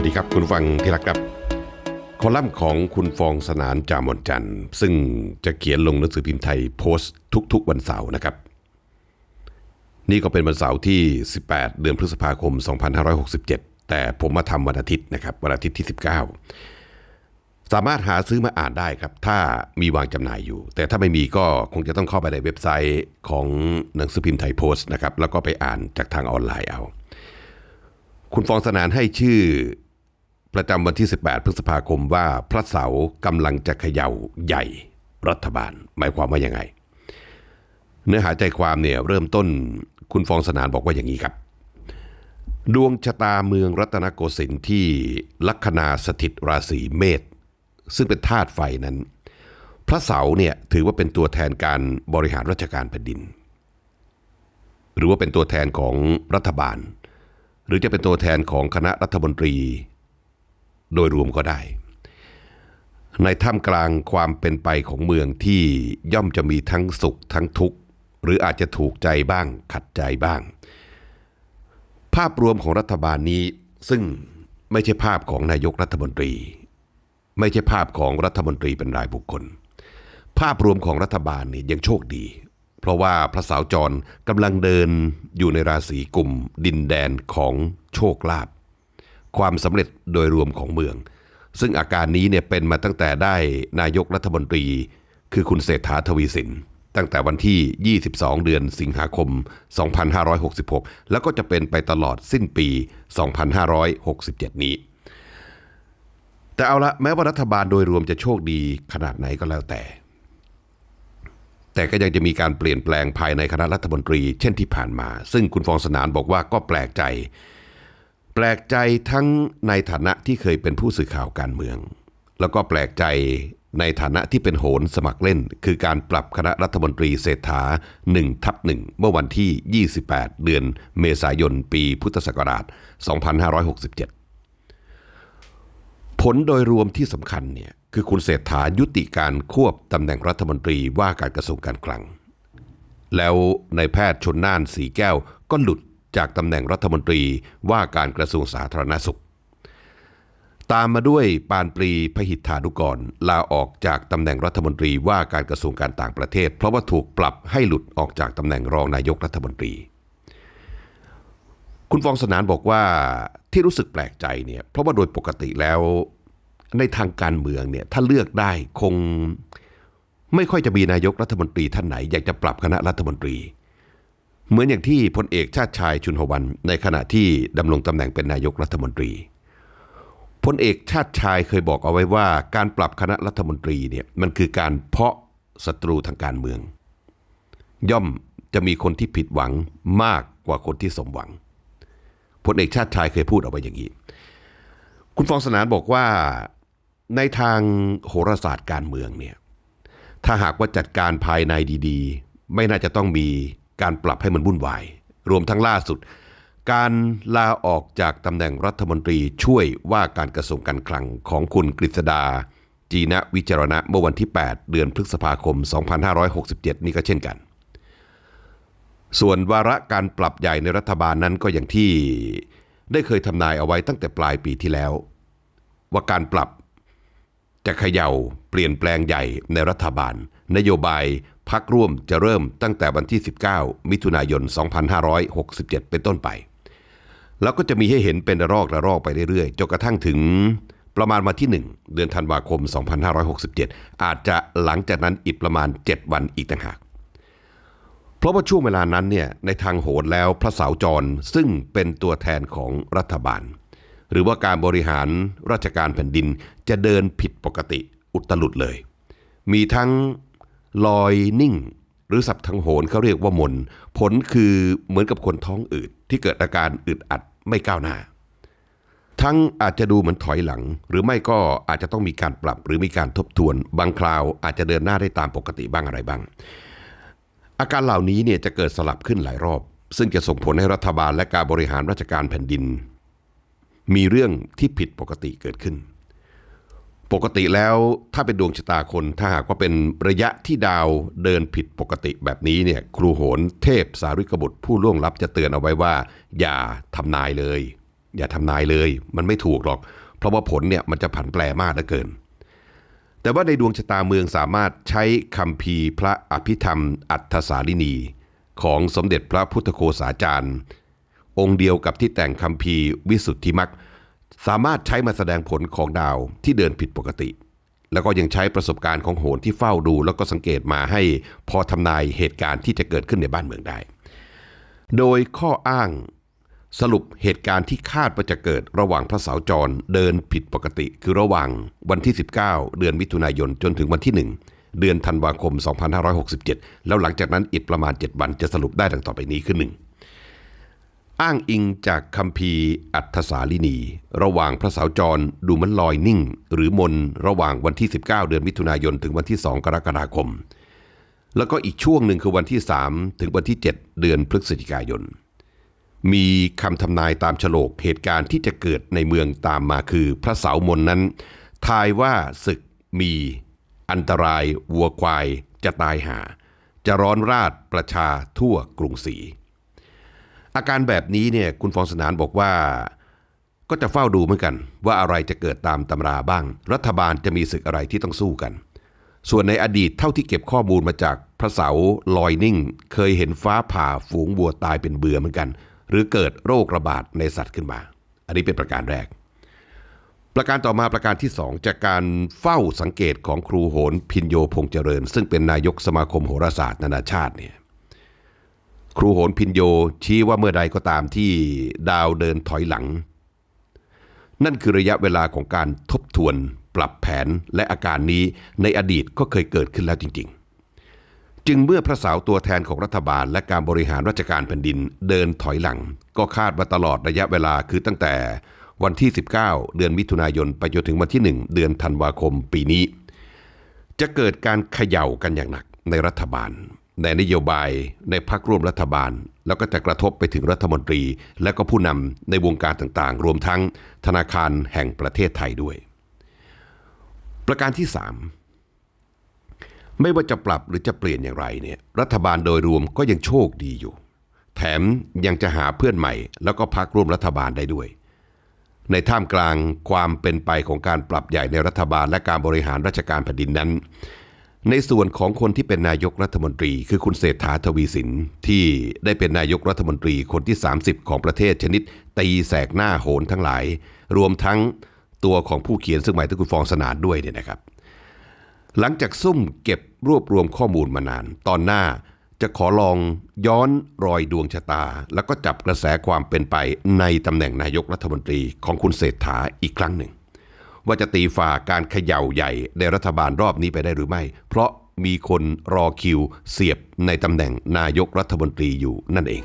วัสดีครับคุณฟังที่รักครับคอลัมน์ของคุณฟองสนานจามนจันทร์ ซึ่งจะเขียนลงหนังสือพิมพ์ไทยโพสต์ทุกๆวันเสาร์นะครับ นี่ก็เป็นวันเสาร์ที่ 18 เดือนพฤษภาคม 2567 แต่ผมมาทำวันอาทิตย์นะครับวันอาทิตย์ที่ 19 สามารถหาซื้อมาอ่านได้ครับ ถ้ามีวางจำหน่ายอยู่ แต่ถ้าไม่มีก็คงจะต้องเข้าไปในเว็บไซต์ของหนังสือพิมพ์ไทยโพสต์นะครับแล้วก็ไปอ่านจากทางออนไลน์เอา คุณฟองสนานให้ชื่อ ประจำวันที่ 18 พฤษภาคมว่าพระเสากำลังจะเขย่าใหญ่รัฐบาล หมายความว่ายังไง เนื้อหาใจความเนี่ยเริ่มต้นคุณฟองสนานบอกว่าอย่างนี้ครับ ดวงชะตาเมืองรัตนโกสินทร์ที่ลัคนาสถิตราศีเมษซึ่งเป็นธาตุไฟนั้น พระเสาเนี่ยถือว่าเป็นตัวแทนการบริหารราชการแผ่นดิน หรือว่าเป็นตัวแทนของรัฐบาล หรือจะเป็นตัวแทนของคณะรัฐมนตรี โดยรวมก็ได้ ในท่ามกลางความเป็นไปของเมืองที่ย่อมจะมีทั้งสุขทั้งทุกข์ หรืออาจจะถูกใจบ้างขัดใจบ้าง ภาพรวมของรัฐบาลนี้ซึ่งไม่ใช่ภาพของนายกรัฐมนตรี ไม่ใช่ภาพของรัฐมนตรีเป็นรายบุคคล ภาพรวมของรัฐบาลนี่ยังโชคดี เพราะว่าพระสาวจรกำลังเดินอยู่ในราศีกลุ่มดินแดนของโชคลาภ ความสำเร็จโดยรวมของเมือง ซึ่งอาการนี้เนี่ยเป็นมาตั้งแต่ได้นายกรัฐมนตรี คือคุณเศรษฐาทวีสิน ตั้งแต่วันที่ 22 เดือนสิงหาคม 2566 แล้วก็จะเป็นไปตลอดสิ้นปี 2567 นี้ แต่เอาละแม้ว่ารัฐบาลโดยรวมจะโชคดีขนาดไหนก็แล้วแต่ แต่ก็ยังจะมีการเปลี่ยนแปลงภายในคณะรัฐมนตรี เช่นที่ผ่านมา ซึ่งคุณฟองสนานบอกว่าก็แปลกใจ แปลกใจทั้งในฐานะที่เคยเป็นผู้สื่อข่าวการเมือง แล้วก็แปลกใจในฐานะที่เป็นโหนสมัครเล่น คือการปรับคณะรัฐมนตรีเศรษฐา1ทับ1เมื่อวันที่ 28 เดือนเมษายนปีพุทธศักราช 2567 ผลโดยรวมที่สำคัญเนี่ยคือคุณเศรษฐายุติการควบตำแหน่งรัฐมนตรีว่าการกระทรวงการคลัง แล้วนายแพทย์ชนน่านสีแก้วก็หลุด จากตำแหน่งรัฐมนตรีว่าการกระทรวงสาธารณสุข ตามมาด้วยปานปรีพหิทธานุกรลาออกจากตำแหน่งรัฐมนตรีว่าการกระทรวงการต่างประเทศ เพราะว่าถูกปรับให้หลุดออกจากตำแหน่งรองนายกรัฐมนตรี คุณฟองสนานบอกว่าที่รู้สึกแปลกใจเนี่ยเพราะว่าโดยปกติแล้วในทางการเมืองเนี่ยถ้าเลือกได้คงไม่ค่อยจะมีนายกรัฐมนตรีท่านไหน อยากจะปรับคณะรัฐมนตรี เหมือนอย่างที่พลเอกชาติชายชุนหวัน ในขณะที่ดำรงตำแหน่งเป็นนายกรัฐมนตรีพลเอกชาติชายเคยบอกเอาไว้ว่า การปรับคณะรัฐมนตรีเนี่ยมันคือการเพาะศัตรูทางการเมือง ย่อมจะมีคนที่ผิดหวังมากกว่าคนที่สมหวังพลเอกชาติชายเคยพูดเอาไว้อย่างนี้ คุณฟองสนานบอกว่าในทางโหราศาสตร์การเมืองเนี่ยถ้าหากว่าจัดการภายในดี ๆ ไม่น่าจะต้องมี การปรับให้มันวุ่นวาย รวมทั้งล่าสุด การลาออกจากตำแหน่งรัฐมนตรีช่วยว่าการกระทรวงการคลังของคุณกฤษดา จีนะวิจารณะเมื่อวันที่ 8 เดือนพฤษภาคม 2567 นี่ก็เช่นกัน ส่วนวาระการปรับใหญ่ในรัฐบาลนั้นก็อย่างที่ได้เคยทำนายเอาไว้ตั้งแต่ปลายปีที่แล้ว ว่าการปรับจะเขย่าเปลี่ยนแปลงใหญ่ในรัฐบาล นโยบายพักร่วมจะเริ่มตั้งแต่วันที่ 19 มิถุนายน 2567 เป็นต้นไป แล้วก็จะมีให้เห็นเป็นระลอกระลอกไปเรื่อยๆจนกระทั่งถึงประมาณวันที่ 1 เดือนธันวาคม 2567 อาจจะหลังจากนั้นอีกประมาณ 7 วันอีกต่างหาก เพราะว่าช่วงเวลานั้นเนี่ยในทางโหดแล้วพระเสาจรซึ่งเป็นตัวแทนของรัฐบาล หรือว่าการบริหารราชการแผ่นดินจะเดินผิดปกติอุตลุดเลย มีทั้ง ลอยนิ่ง หรือสับทั้งโหนเขาเรียกว่ามน ผลคือเหมือนกับคนท้องอืดที่เกิดอาการอึดอัดไม่ก้าวหน้า ทั้งอาจจะดูเหมือนถอยหลัง หรือไม่ก็อาจจะต้องมีการปรับหรือมีการทบทวน บางคราวอาจจะเดินหน้าได้ตามปกติบ้างอะไรบ้าง อาการเหล่านี้เนี่ยจะเกิดสลับขึ้นหลายรอบ ซึ่งจะส่งผลให้รัฐบาลและการบริหารราชการแผ่นดิน มีเรื่องที่ผิดปกติเกิดขึ้น ปกติแล้วถ้าเป็นดวงชะตาคนถ้าหากว่าเป็นระยะที่ดาวเดินผิดปกติแบบนี้เนี่ยครูโหนเทพสาริกบุตรผู้ล่วงลับจะเตือนเอาไว้ว่า อย่าทำนายเลย อย่าทำนายเลย มันไม่ถูกหรอก เพราะว่าผลเนี่ยมันจะผันแปรมากเหลือเกิน แต่ว่าในดวงชะตาเมืองสามารถใช้คำพีพระอภิธรรม อัฏฐสาลินีของสมเด็จพระพุทธโฆษาจารย์ องค์เดียวกับที่แต่งคำพีวิสุทธิมัก สามารถใช้มาแสดงผลของดาวที่เดินผิดปกติ แล้วก็ยังใช้ประสบการณ์ของโหนที่เฝ้าดู แล้วก็สังเกตมาให้พอทำนายเหตุการณ์ที่จะเกิดขึ้นในบ้านเมืองได้ โดยข้ออ้างสรุปเหตุการณ์ที่คาดว่าจะเกิดระหว่างพระเสาจรเดินผิดปกติ คือระหว่างวันที่ 19 เดือนมิถุนายนจนถึงวันที่ 1 เดือนธันวาคม 2567 แล้วหลังจากนั้นอีกประมาณ 7 วันจะสรุปได้ดังต่อไปนี้คือ 1 อ้างอิงจากคัมภีอัฏฐสาลินี ระหว่างพระเสาจรดูเหมันลอยนิ่ง หรือมนระหว่างวันที่ 19 เดือนมิถุนายนถึงวันที่ 2 กรกฎาคม แล้วก็อีกช่วงหนึ่งคือวันที่ 3 ถึงวันที่ 7 เดือนพฤศจิกายน มีคำทำนายตามฉลกเหตุการณ์ที่จะเกิดในเมืองตามมาคือพระเสามนนั้น ทายว่าศึกมีอันตรายวัวควายจะตายหา จะร้อนราดประชาทั่วกรุงศรี อาการแบบนี้เนี่ยคุณฟองสนานบอกว่า ก็จะเฝ้าดูเหมือนกัน ว่าอะไรจะเกิดตามตำราบ้าง รัฐบาลจะมีศึกอะไรที่ต้องสู้กัน ส่วนในอดีตเท่าที่เก็บข้อมูลมาจากพระเสาลอยนิ่ง เคยเห็นฟ้าผ่าฝูงบัวตายเป็นเบื่อเหมือนกัน หรือเกิดโรคระบาดในสัตว์ขึ้นมา อันนี้เป็นประการแรก ประการต่อมาประการที่สองจากการเฝ้าสังเกตของครูโหนพินโยพงษ์เจริญ ซึ่งเป็นนายกสมาคมโหราศาสตร์นานาชาติเนี่ย ครูโหนพินโยชี้ว่าเมื่อใดก็ตามที่ดาวเดินถอยหลัง นั่นคือระยะเวลาของการทบทวน ปรับแผนและอาการนี้ในอดีตก็เคยเกิดขึ้นแล้วจริง ๆ จึงเมื่อพระสาวตัวแทนของรัฐบาล และการบริหารราชการแผ่นดินเดินถอยหลัง ก็คาดว่าตลอดระยะเวลาคือตั้งแต่วันที่ 19 เดือนมิถุนายนไปจนถึงวันที่ 1 เดือนธันวาคมปีนี้ จะเกิดการเขย่ากันอย่างหนักในรัฐบาล ในนโยบายในพักร่วมรัฐบาล แล้วก็จะกระทบไปถึงรัฐมนตรี และก็ผู้นำในวงการต่างๆ รวมทั้งธนาคารแห่งประเทศไทยด้วย ประการที่ 3 ไม่ว่าจะปรับหรือจะเปลี่ยนอย่างไรเนี่ยรัฐบาลโดยรวมก็ยังโชคดีอยู่ แถมยังจะหาเพื่อนใหม่ แล้วก็พักร่วมรัฐบาลได้ด้วย ในท่ามกลางความเป็นไปของการปรับใหญ่ในรัฐบาลและการบริหารราชการแผ่นดินนั้น ในส่วนของคนที่เป็นนายกรัฐมนตรี คือคุณเศรษฐาทวีสินที่ได้เป็นนายกรัฐมนตรีคนที่ 30 ของประเทศชนิด ตีแสกหน้าโหนทั้งหลาย รวมทั้งตัวของผู้เขียนซึ่งหมายถึงคุณฟองสนานด้วยเนี่ยนะครับ หลังจากซุ่มเก็บรวบรวมข้อมูลมานาน ตอนหน้าจะขอลองย้อนรอยดวงชะตา แล้วก็จับกระแสความเป็นไปในตำแหน่งนายกรัฐมนตรีของคุณเศรษฐาอีกครั้งหนึ่ง ว่าจะตีฝ่าการเขย่าใหญ่ในรัฐบาลรอบนี้ไปได้หรือไม่ เพราะมีคนรอคิวเสียบในตำแหน่งนายกรัฐมนตรีอยู่นั่นเอง